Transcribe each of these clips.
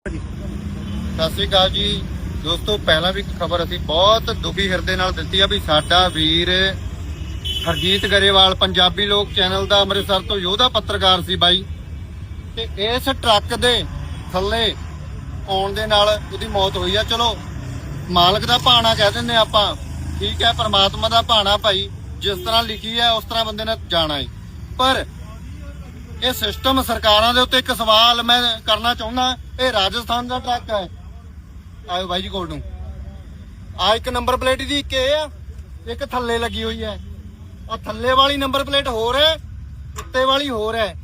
ਸਤਿ ਸ਼੍ਰੀ ਅਕਾਲ ਜੀ। ਦੋਸਤੋ, ਪਹਿਲਾਂ ਵੀ ਖਬਰ ਅਸੀਂ ਬਹੁਤ ਦੁਖੀ ਹਿਰਦੇ ਨਾਲ ਦਿੱਤੀ ਆ ਵੀ ਸਾਡਾ ਵੀਰ ਹਰਜੀਤ ਗਰੇਵਾਲ, ਪੰਜਾਬੀ ਲੋਕ ਚੈਨਲ ਦਾ ਅੰਮ੍ਰਿਤਸਰ ਤੋਂ ਯੋਧਾ ਪੱਤਰਕਾਰ ਸੀ ਬਾਈ। ਤੇ ਇਸ ਟਰੱਕ ਦੇ ਥੱਲੇ ਆਉਣ ਦੇ ਨਾਲ ਉਹਦੀ ਮੌਤ ਹੋਈ ਆ। ਚਲੋ, ਮਾਲਕ ਦਾ ਭਾਣਾ ਕਹਿ ਦਿੰਦੇ ਆਪਾਂ। ਠੀਕ ਹੈ, ਪਰਮਾਤਮਾ ਦਾ ਭਾਣਾ ਭਾਈ। ਜਿਸ ਤਰ੍ਹਾਂ ਲਿਖੀ ਹੈ, ਉਸ ਤਰ੍ਹਾਂ ਬੰਦੇ ਨੇ ਜਾਣਾ ਹੈ ਪਰ ਇਹ ਸਿਸਟਮ ਸਰਕਾਰਾਂ ਦੇ ਉੱਤੇ ਇੱਕ ਸਵਾਲ ਮੈਂ ਕਰਨਾ ਚਾਹੁੰਦਾ, ਇਹ ਰਾਜਸਥਾਨ ਦਾ ਟਰੱਕ ਹੈ। ਆਇਓ ਬਾਈ ਜੀ ਕੋਲ ਨੂੰ। ਆ ਇੱਕ ਨੰਬਰ ਪਲੇਟ ਦੀ ਇੱਕ ਇਹ ਆ, ਇੱਕ ਥੱਲੇ ਲੱਗੀ ਹੋਈ ਹੈ। ਆ ਥੱਲੇ ਵਾਲੀ ਨੰਬਰ ਪਲੇਟ ਹੋਰ ਹੈ, ਉੱਤੇ ਵਾਲੀ ਹੋਰ ਹੈ।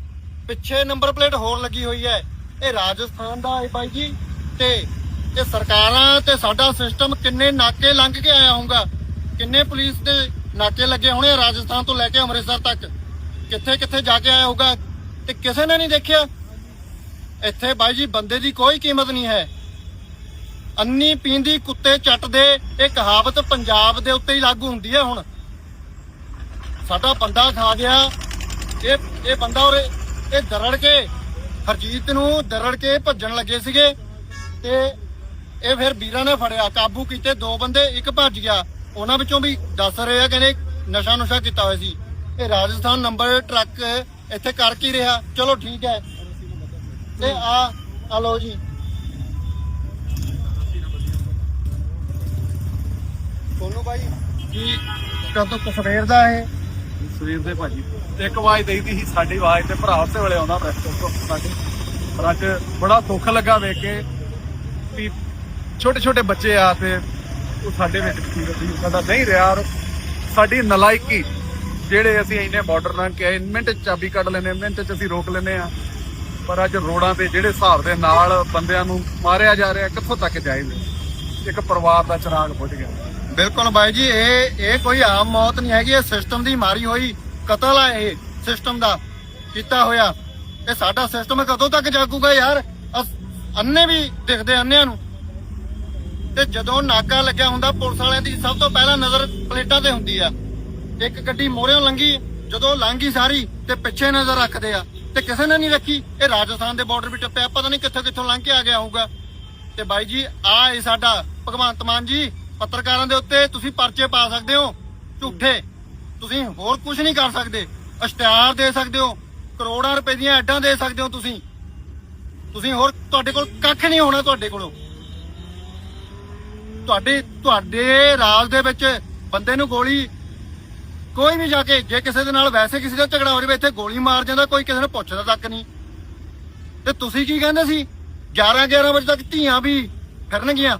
ਪਿੱਛੇ ਨੰਬਰ ਪਲੇਟ ਹੋਰ ਲੱਗੀ ਹੋਈ ਹੈ। ਇਹ ਰਾਜਸਥਾਨ ਦਾ ਹੈ ਬਾਈ ਜੀ, ਤੇ ਇਹ ਸਰਕਾਰਾਂ ਤੇ ਸਾਡਾ ਸਿਸਟਮ ਕਿੰਨੇ ਨਾਕੇ ਲੰਘ ਕੇ ਆਇਆ ਹੋਊਗਾ? ਕਿੰਨੇ ਪੁਲਿਸ ਦੇ ਨਾਕੇ ਲੱਗੇ ਹੋਣੇ ਰਾਜਸਥਾਨ ਤੋਂ ਲੈ ਕੇ ਅੰਮ੍ਰਿਤਸਰ ਤੱਕ? ਕਿੱਥੇ ਕਿੱਥੇ ਜਾ ਕੇ ਆਇਆ ਹੋਊਗਾ? ਤੇ ਕਿਸੇ ਨੇ ਨਹੀਂ ਦੇਖਿਆ। ਇੱਥੇ ਬਾਈ ਜੀ, ਬੰਦੇ ਦੀ ਕੋਈ ਕੀਮਤ ਨਹੀਂ ਹੈ। ਅੰਨੀ ਪੀਂਦੀ ਕੁੱਤੇ ਚੱਟਦੇ, ਇਹ ਕਹਾਵਤ ਪੰਜਾਬ ਦੇ ਉੱਤੇ ਹੀ ਲਾਗੂ ਹੁੰਦੀ ਹੈ ਹੁਣ। ਸਾਡਾ ਬੰਦਾ ਖਾ ਗਿਆ, ਇਹ ਇਹ ਬੰਦਾ ਔਰ ਇਹ ਦਰੜ ਕੇ, ਹਰਜੀਤ ਨੂੰ ਦਰੜ ਕੇ ਭੱਜਣ ਲੱਗੇ ਸੀਗੇ ਤੇ ਇਹ ਫਿਰ ਵੀਰਾਂ ਨੇ ਫੜਿਆ, ਕਾਬੂ ਕੀਤੇ ਦੋ ਬੰਦੇ, ਇੱਕ ਭੱਜ ਗਿਆ। ਉਹਨਾਂ ਵਿੱਚੋਂ ਵੀ ਦੱਸ ਰਹੇ ਆ ਕਹਿੰਦੇ ਨਸ਼ਾ ਨੁਸ਼ਾ ਕੀਤਾ ਹੋਇਆ ਸੀ। ਇਹ ਰਾਜਸਥਾਨ ਨੰਬਰ ਟਰੱਕ ਇੱਥੇ ਕਰ ਕੀ ਰਿਹਾ? ਚਲੋ ਠੀਕ ਹੈ। ਤੇ ਆ ਆ ਲਓ ਜੀ। ਸੋਨੂ ਬਾਈ, ਕੀ ਕਦੋਂ ਸਵੇਰ ਦਾ ਇਹ? ਸਰੀਰ ਦੇ ਭਾਜੀ। ਇੱਕ ਆਵਾਜ਼ ਦੇਈਦੀ ਸੀ ਸਾਡੀ ਆਵਾਜ਼ ਤੇ ਭਰਾ ਉਸੇ ਵੇਲੇ ਆਉਂਦਾ ਪ੍ਰੈਸ ਤੋਂ ਸਾਡੇ। ਪਰ ਅੱਜ ਬੜਾ ਦੁੱਖ ਲੱਗਾ ਵੇਖ ਕੇ ਵੀ ਛੋਟੇ ਛੋਟੇ ਬੱਚੇ ਆ ਤੇ ਉਹ ਸਾਡੇ ਵਿੱਚ ਕੀ ਨਹੀਂ ਰਿਹਾ ਔਰ ਸਾਡੀ ਨਲਾਇਕੀ ਜਿਹੜੇ ਅਸੀਂ ਇੰਨੇ ਬਾਰਡਰ ਨਾਲ ਕਿ ਮਿੰਟ ਚ ਚਾਬੀ ਕੱਢ ਲੈਨੇ ਮਿੰਟ ਚ ਅਸੀਂ ਰੋਕ ਲੈਨੇ ਆ ਪਰ ਅੱਜ ਰੋਡਾਂ ਤੇ ਜਿਹੜੇ ਹਿਸਾਬ ਦੇ ਨਾਲ ਬੰਦਿਆਂ ਨੂੰ ਮਾਰਿਆ ਜਾ ਰਿਹਾ, ਕਿੱਥੋਂ ਤੱਕ ਜਾਏਗਾ? ਇੱਕ ਪਰਿਵਾਰ ਦਾ ਚਿਰਾਗ ਬੁੱਝ ਗਿਆ। ਬਿਲਕੁਲ ਬਾਈ ਜੀ, ਇਹ ਇਹ ਕੋਈ ਆਮ ਮੌਤ ਨਹੀਂ ਹੈਗੀ, ਇਹ ਸਿਸਟਮ ਦੀ ਮਾਰੀ ਹੋਈ ਕਤਲ ਆ ਇਹ ਸਿਸਟਮ ਦਾ, ਕੀਤਾ ਹੋਇਆ। ਇਹ ਸਾਡਾ ਸਿਸਟਮ ਕਦੋਂ ਤੱਕ ਜਾਗੂਗਾ ਯਾਰ? ਅੰਨੇ ਵੀ ਦਿਖਦੇ ਅੰਨਿਆਂ ਨੂੰ। ਤੇ ਜਦੋਂ ਨਾਕਾ ਲੱਗਿਆ ਹੁੰਦਾ, ਪੁਲਿਸ ਵਾਲਿਆਂ ਦੀ ਸਭ ਤੋਂ ਪਹਿਲਾਂ ਨਜ਼ਰ ਪਲੇਟਾਂ ਤੇ ਹੁੰਦੀ ਆ। ਇੱਕ ਗੱਡੀ ਮੋਹਰਿਓਂ ਲੰਘੀ, ਜਦੋਂ ਲੰਘੀ ਸਾਰੀ ਤੇ ਪਿੱਛੇ ਨਜ਼ਰ ਰੱਖਦੇ ਆ। ਤੇ ਕਿਸੇ ਨੇ ਨਹੀਂ ਰੱਖੀ। ਇਹ ਰਾਜਸਥਾਨ ਦੇ ਬਾਰਡਰ ਵੀ ਟੱਪਿਆ ਪਤਾ ਨਹੀਂ ਕਿੱਥੋਂ ਕਿੱਥੋਂ ਲੰਘ ਕੇ ਆ ਗਿਆ ਹੋਊਗਾ। ਤੇ ਬਾਈ ਜੀ, ਆ ਇਹ ਸਾਡਾ ਭਗਵੰਤ ਮਾਨ ਜੀ, ਪੱਤਰਕਾਰਾਂ ਦੇ ਉੱਤੇ ਤੁਸੀਂ ਪਰਚੇ ਪਾ ਸਕਦੇ ਹੋ। ਝੂਠੇ। ਤੁਸੀਂ ਹੋਰ ਕੁਝ ਨਹੀਂ ਕਰ ਸਕਦੇ। ਇਸ਼ਤਿਹਾਰ ਦੇ ਸਕਦੇ ਹੋ। ਕਰੋੜਾਂ ਰੁਪਏ ਦੀਆਂ ਐਡਾਂ ਦੇ ਸਕਦੇ ਹੋ ਤੁਸੀਂ। ਤੁਸੀਂ ਹੋਰ ਤੁਹਾਡੇ ਕੋਲ ਕੱਖ ਨਹੀਂ ਹੋਣਾ ਤੁਹਾਡੇ ਕੋਲੋਂ। ਤੁਹਾਡੇ ਤੁਹਾਡੇ ਰਾਜ ਦੇ ਵਿੱਚ ਬੰਦੇ ਨੂੰ ਗੋਲੀ ਕੋਈ ਵੀ ਜਾ ਕੇ, ਜੇ ਕਿਸੇ ਦੇ ਨਾਲ ਵੈਸੇ ਕਿਸੇ ਦਾ ਝਗੜਾ ਹੋ ਜਾਵੇ, ਇੱਥੇ ਗੋਲੀ ਮਾਰ ਜਾਂਦਾ, ਕੋਈ ਕਿਸੇ ਨੂੰ ਪੁੱਛਦਾ ਤੱਕ ਨਹੀਂ। ਤੇ ਤੁਸੀਂ ਕੀ ਕਹਿੰਦੇ ਸੀ? 11 11 ਵਜੇ ਤੱਕ ਧੀਆਂ ਵੀ ਫਿਰਨਗੀਆਂ।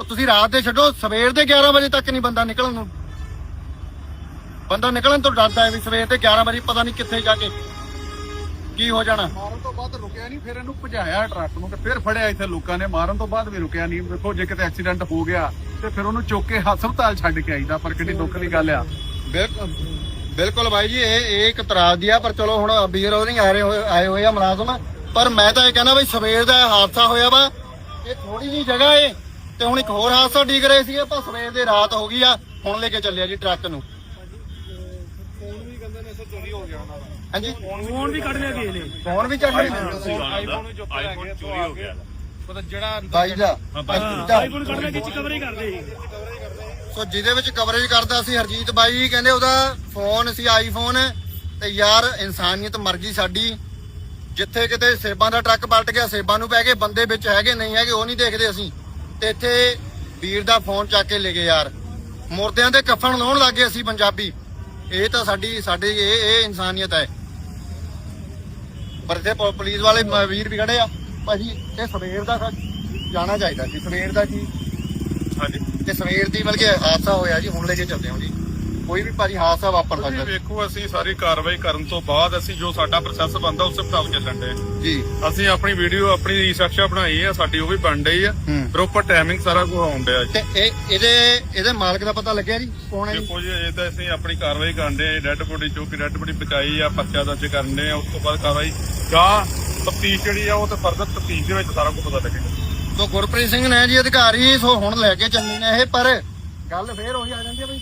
ਉਹ ਤੁਸੀਂ ਰਾਤ ਦੇ ਛੱਡੋ, ਸਵੇਰ ਦੇ 11 ਵਜੇ ਤੱਕ ਨਹੀਂ ਬੰਦਾ ਨਿਕਲਣ ਨੂੰ। ਬੰਦਾ ਨਿਕਲਣ ਤੋਂ ਡਰਦਾ ਹੈ ਵੀ ਸਵੇਰ ਦੇ 11 ਵਜੇ ਪਤਾ ਨਹੀਂ ਕਿੱਥੇ ਜਾ ਕੇ ਕੀ ਹੋ ਜਾਣਾ। ਮਾਰਨ ਤੋਂ ਬਾਅਦ ਰੁਕਿਆ ਨਹੀਂ, ਫਿਰ ਇਹਨੂੰ ਭਜਾਇਆ ਟਰੱਕ ਨੂੰ ਤੇ ਫਿਰ ਫੜਿਆ ਇੱਥੇ ਲੋਕਾਂ ਨੇ। ਮਾਰਨ ਤੋਂ ਬਾਅਦ ਵੀ ਰੁਕਿਆ ਨਹੀਂ। ਦੇਖੋ, ਜੇ ਕਿਤੇ ਐਕਸੀਡੈਂਟ ਹੋ ਗਿਆ ਤੇ ਫਿਰ ਉਹਨੂੰ ਚੁੱਕ ਕੇ ਹਸਪਤਾਲ ਛੱਡ ਕੇ ਆਈਦਾ, ਪਰ ਕਿੰਨੀ ਦੁੱਖ ਦੀ ਗੱਲ ਆ। ਬਿਲਕੁਲ ਬਿਲਕੁਲ ਬਾਈ ਜੀ ਇਹ ਇਹ ਇੱਕ ਇਤਰਾਜ਼ ਦੀ ਆ ਪਰ ਚਲੋ ਹੁਣ ਵੀਰ ਉਹ ਨਹੀਂ ਆ ਰਹੇ ਹੋਏ ਆਏ ਹੋਏ ਆ ਮੁਲਾਜ਼ਮ। ਪਰ ਮੈਂ ਤਾਂ ਇਹ ਕਹਿੰਦਾ ਬਈ ਸਵੇਰ ਦਾ ਹਾਦਸਾ ਹੋਇਆ ਵਾ ਇਹ ਥੋੜੀ ਜੀ ਜਗ੍ਹਾ ਏ ਤੇ ਹੁਣ ਇੱਕ ਹੋਰ ਹਾਦਸਾ ਡੀਕ ਰਹੇ ਸੀਗੇ ਪਰ ਸਵੇਰ ਦੇ ਰਾਤ ਹੋ ਗਈ ਆ ਹੁਣ ਲੈ ਕੇ ਚੱਲਿਆ ਜੀ ਟਰੱਕ ਨੂੰ। ਫੋਨ ਵੀ ਕਹਿੰਦੇ ਨੇ ਚੋਰੀ ਹੋ ਗਿਆ ਉਹਨਾਂ ਦਾ ਹਾਂਜੀ? ਫੋਨ ਵੀ ਕੱਢ ਲਿਆ ਗਏ ਨੇ ਫੋਨ ਵੀ ਚੱਲ ਰਿਹਾ। ਆਈਫੋਨ ਵੀ ਚੁੱਕ ਚੋਰੀ ਹੋ ਗਿਆ। ਪਤਾ ਜਿਹੜਾ ਬਾਈ ਦਾ ਆਈਫੋਨ ਕੱਢ ਲਿਆ ਕਿ ਕਵਰ ਹੀ ਕਰਦੇ ਸੋ ਜਿਹਦੇ ਵਿੱਚ ਕਵਰੇਜ ਕਰਦਾ ਸੀ ਹਰਜੀਤ ਬਾਈ, ਕਹਿੰਦੇ ਉਹਦਾ ਫੋਨ ਸੀ ਆਈਫੋਨ ਤੇ ਯਾਰ ਇਨਸਾਨੀਅਤ ਮਰ ਸਾਡੀ। ਜਿੱਥੇ ਕਿਤੇ ਸੇਬਾਂ ਦਾ ਟਰੱਕ ਪਲਟ ਗਿਆ, ਸੇਬਾਂ ਨੂੰ ਪੈ ਗਏ, ਬੰਦੇ ਵਿੱਚ ਹੈਗੇ, ਨਹੀਂ ਹੈਗੇ, ਉਹ ਨਹੀਂ ਦੇਖਦੇ ਅਸੀਂ। ਤੇ ਇੱਥੇ ਵੀਰ ਦਾ ਫੋਨ ਚੱਕ ਕੇ ਲੈ ਗਏ ਯਾਰ। ਮੁਰਦਿਆਂ ਦੇ ਕਫਨ ਲਾਉਣ ਲੱਗੇ ਅਸੀਂ ਪੰਜਾਬੀ। ਇਹ ਤਾਂ ਸਾਡੀ, ਸਾਡੇ, ਇਹ ਇਹ ਇਨਸਾਨੀਅਤ ਹੈ। ਪਰ ਇੱਥੇ ਪੁਲਿਸ ਵਾਲੇ ਵੀਰ ਵੀ ਖੜੇ ਆ। ਭਾਜੀ ਇਹ ਸਵੇਰ ਦਾ ਜਾਣਾ ਚਾਹੀਦਾ ਸੀ ਸਵੇਰ ਦਾ ਕੀ ਹਾਂਜੀ। ਤੇ ਸਵੇਰ ਦੀ ਮਿਲ ਕੇ ਹਾਦਸਾ ਹੋਇਆ ਜੀ ਹੁਣ ਲੈ ਕੇ ਚੱਲਦੇ ਹਾਂ ਜੀ। ਕੋਈ ਵੀ ਭਾਜੀ ਹਾਦਸਾ ਵਾਪਰ ਸਕਦਾ। ਵੇਖੋ ਅਸੀਂ ਸਾਰੀ ਕਾਰਵਾਈ ਕਰਨ ਤੋਂ ਬਾਅਦ ਅਸੀਂ ਜੋ ਸਾਡਾ ਪ੍ਰੋਸੈਸ ਬੰਦਾ ਉਸੇ ਮੁਤਾਬਕ ਚੱਲਣ ਦੇ ਜੀ। ਅਸੀਂ ਆਪਣੀ ਵੀਡੀਓ ਆਪਣੀ ਰਿਸਰਚ ਬਣਾਈ ਆ ਸਾਡੀ ਉਹ ਵੀ ਬਣ ਰਹੀ ਆ। ਹੂੰ। ਪ੍ਰੋਪਰ ਟਾਈਮਿੰਗ ਸਾਰਾ ਕੁਝ ਆਉਣ ਡਿਆ ਜੀ। ਤੇ ਇਹ ਇਹਦੇ ਇਹਦੇ ਮਾਲਕ ਦਾ ਪਤਾ ਲੱਗਿਆ ਜੀ ਕੌਣ ਹੈ ਦੇਖੋ ਜੀ ਇਹ ਤਾਂ ਅਸੀਂ ਆਪਣੀ ਕਾਰਵਾਈ ਕਰਦੇ ਆ ਡੈੱਡ ਬੋਡੀ ਚੋਂ ਕਿ ਡੈੱਡ ਬੋਡੀ ਬਚਾਈ ਆ ਪਰਚਾ ਦਰਜ ਕਰਨੇ ਆ ਉਸ ਤੋਂ ਬਾਅਦ ਕਾਰਵਾਈ ਜਾਂ ਤਫਤੀਸ਼ ਜਿਹੜੀ ਆ ਉਹ ਤੇ ਫਰਦਰ ਤਫਤੀਸ਼ ਦੇ ਵਿੱਚ ਸਾਰਾ ਕੁਝ ਪਤਾ ਲੱਗੇਗਾ। ਸੋ ਗੁਰਪ੍ਰੀਤ ਸਿੰਘ ਨੇ ਜੀ ਅਧਿਕਾਰੀ ਸੋ ਹੁਣ ਲੈ ਕੇ ਚੱਲੇ ਨੇ ਇਹ ਪਰ ਗੱਲ ਫੇਰ ਉਹੀ ਆ ਜਾਂਦੀ ਹੈ ਬਈ।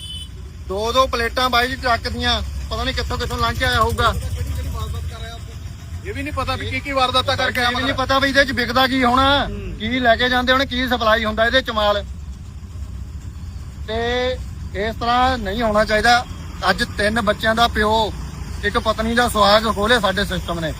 ਦੋ ਦੋ ਪਲੇਟਾਂ ਬਾਈ ਜੀ ਟਰੱਕ ਦੀਆਂ ਪਤਾ ਨਹੀਂ ਕਿੱਥੋਂ ਕਿੱਥੋਂ ਲੰਘ ਕੇ ਆਇਆ ਹੋਊਗਾ। ਇਹ ਵੀ ਨਹੀਂ ਪਤਾ ਵੀ ਕੀ ਕੀ ਵਾਰਦਾਤਾਂ ਕਰਕੇ ਵੀ ਨਹੀਂ ਪਤਾ ਵੀ ਇਹਦੇ ਚ ਵਿਕਦਾ ਕੀ ਹੋਣਾ ਕੀ ਲੈ ਕੇ ਜਾਂਦੇ ਹੁਣ ਕੀ ਸਪਲਾਈ ਹੁੰਦਾ ਇਹਦੇ ਚ ਮਾਲ। ਤੇ ਇਸ ਤਰ੍ਹਾਂ ਨਹੀਂ ਹੋਣਾ ਚਾਹੀਦਾ। ਅੱਜ ਤਿੰਨ ਬੱਚਿਆਂ ਦਾ ਪਿਓ ਇੱਕ ਪਤਨੀ ਦਾ ਸੁਹਾਗ ਖੋਲੇ ਸਾਡੇ ਸਿਸਟਮ ਨੇ।